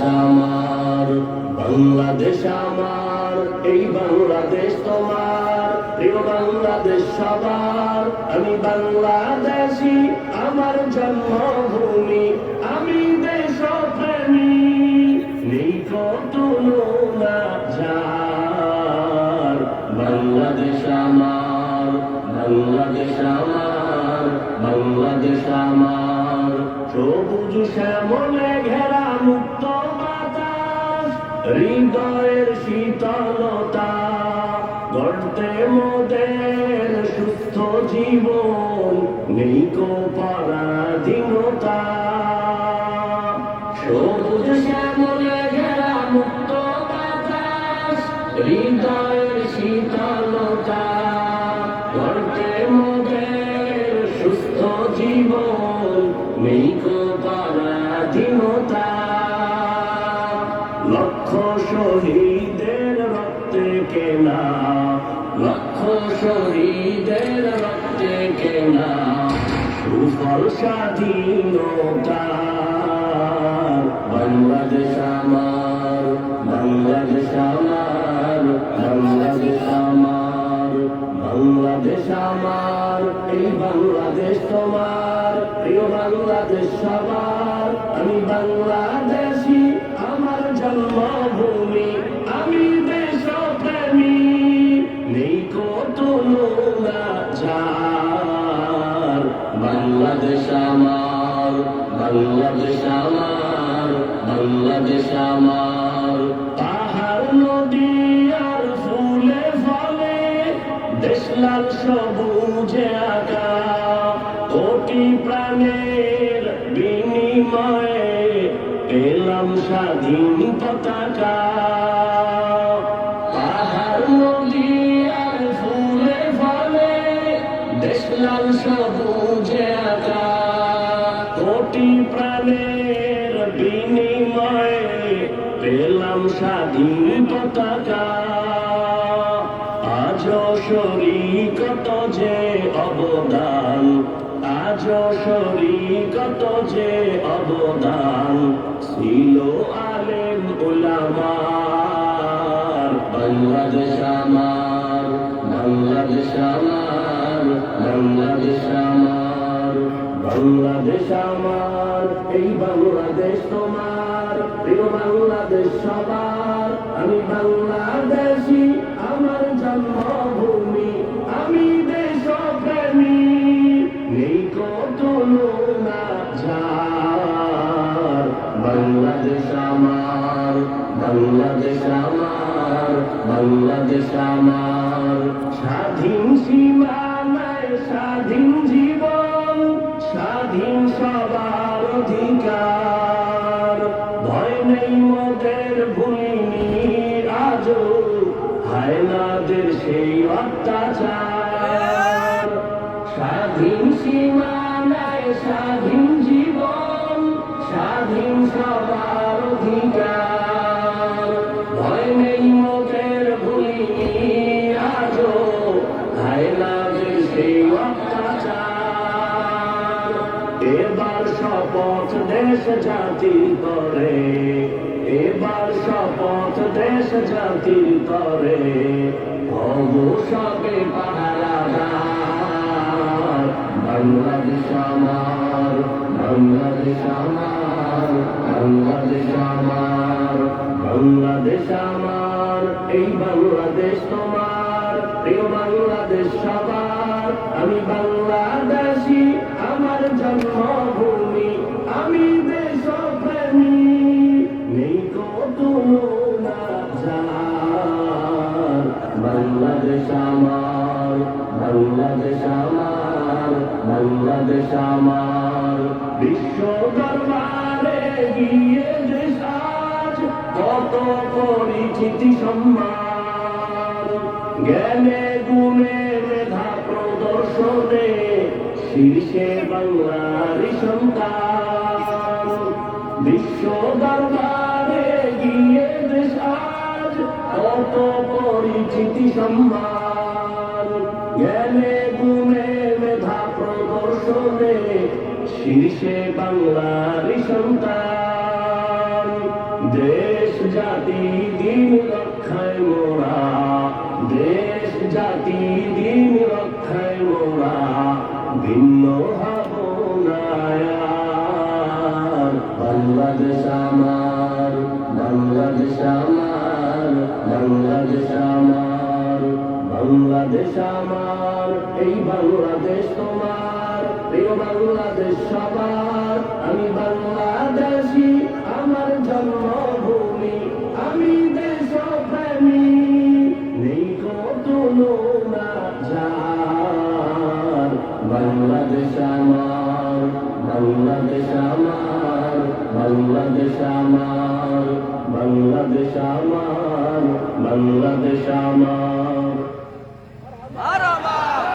আমার, বাংলাদেশ আমার, এই বাংলাদেশ তোমার, প্রিয় বাংলাদেশ সবার। আমি বাংলাদেশি, আমার জন্মভূমি, আমি দেশপ্রেমী। নেই কত যার। বাংলাদেশ আমার বাংলাদেশ আমার বাংলাদেশ আমার। সবুজ শ্যামলে ঘেরা মুক্ত হৃদয়ের শীতলতা গড়তে মোদের সুস্থ জীবন, নেই কো সবুজ শ্যামলে ঘেরা মুক্ত বাতাস, হৃদয়ের শীতলতা গড়তে মোদের সুস্থ জীবন। লক্ষ শহীদের কেনা সুফল স্বাধীনতা বাংলাদেশ আমার বাংলাদেশ আমার বাংলাদেশ আমার বাংলাদেশ আমার এই বাংলাদেশ তোমার প্রিয় বাংলাদেশ সবার আমি বাংলাদেশি বাংলাদেশ আমার বাংলাদেশ আমার বাংলাদেশ আমার। পাহাড়, নদী আর ফুলে ফলে, দেশলাল সবুজে আঁকা কোটি প্রাণের বিনিময়ে পেলাম স্বাধীন পতাকা। কোটি প্রাণের বিনিময়ে পেলাম স্বাধীন পতাকা। আজ শরীকত যে অবদান আজ শরীকত যে অবদান ছিল আলেম উলামার। বাংলাদেশ আমার বাংলাদেশ আমার বাংলাদেশ আমার। বাংলাদেশ আমার, এই বাংলাদেশ তোমার, প্রিয় বাংলাদেশ সবার। আমি বাংলাদেশি, আমার জন্মভূমি, আমি দেশপ্রেমী। নেই কত বাংলাদেশ আমার বাংলাদেশ আমার বাংলাদেশ আমার। স্বাধীন সীমানায় স্বাধীন জীবন সেই অত্যাচার। স্বাধীন সীমানায় স্বাধীন জীবন, স্বাধীন সবার অধিকার। ভয় নেই মোদের ভূমি আজও হায়নাদের সেই অত্যাচার। এবার শপথ দেশ জাতি করে, এবার শপথ দেশ জাতি করে। সবে পাহারাদার বাংলাদেশ আমার বাংলাদেশ আমার বাংলাদেশ আমার বাংলাদেশ আমার এই বাংলাদেশ তোমার প্রিয় আমি বাংলাদেশি আমার জন্মভূমি বাংলাদেশ আমার গিয়ে দেশ কত পরিচিতি সম্মান জ্ঞানে গুণে মেধা প্রদর্শনে শীর্ষে বাংলার সন্তান। বিশ্ব গিয়ে দেশ আজ কত পরিচিতি সম্মান শীর্ষে বাংলার সন্তান, দেশ জাতি দিন রক্ষায় মোরা, দেশ জাতি দিন রক্ষায় মোরা, ভিন্ন হব। বাংলাদেশ আমার বাংলাদেশ আমার বাংলাদেশ আমার বাংলাদেশ আমার, এই বাংলাদেশ তোমার প্রিয় বাংলাদেশ সবার, আমি বাংলাদেশি, আমার জন্মভূমি, আমি দেশ প্রেমী নেই তুলনা যার, বাংলাদেশ আমার বাংলাদেশ আমার বাংলাদেশ আমার বাংলাদেশ আমার বাংলাদেশ আমার।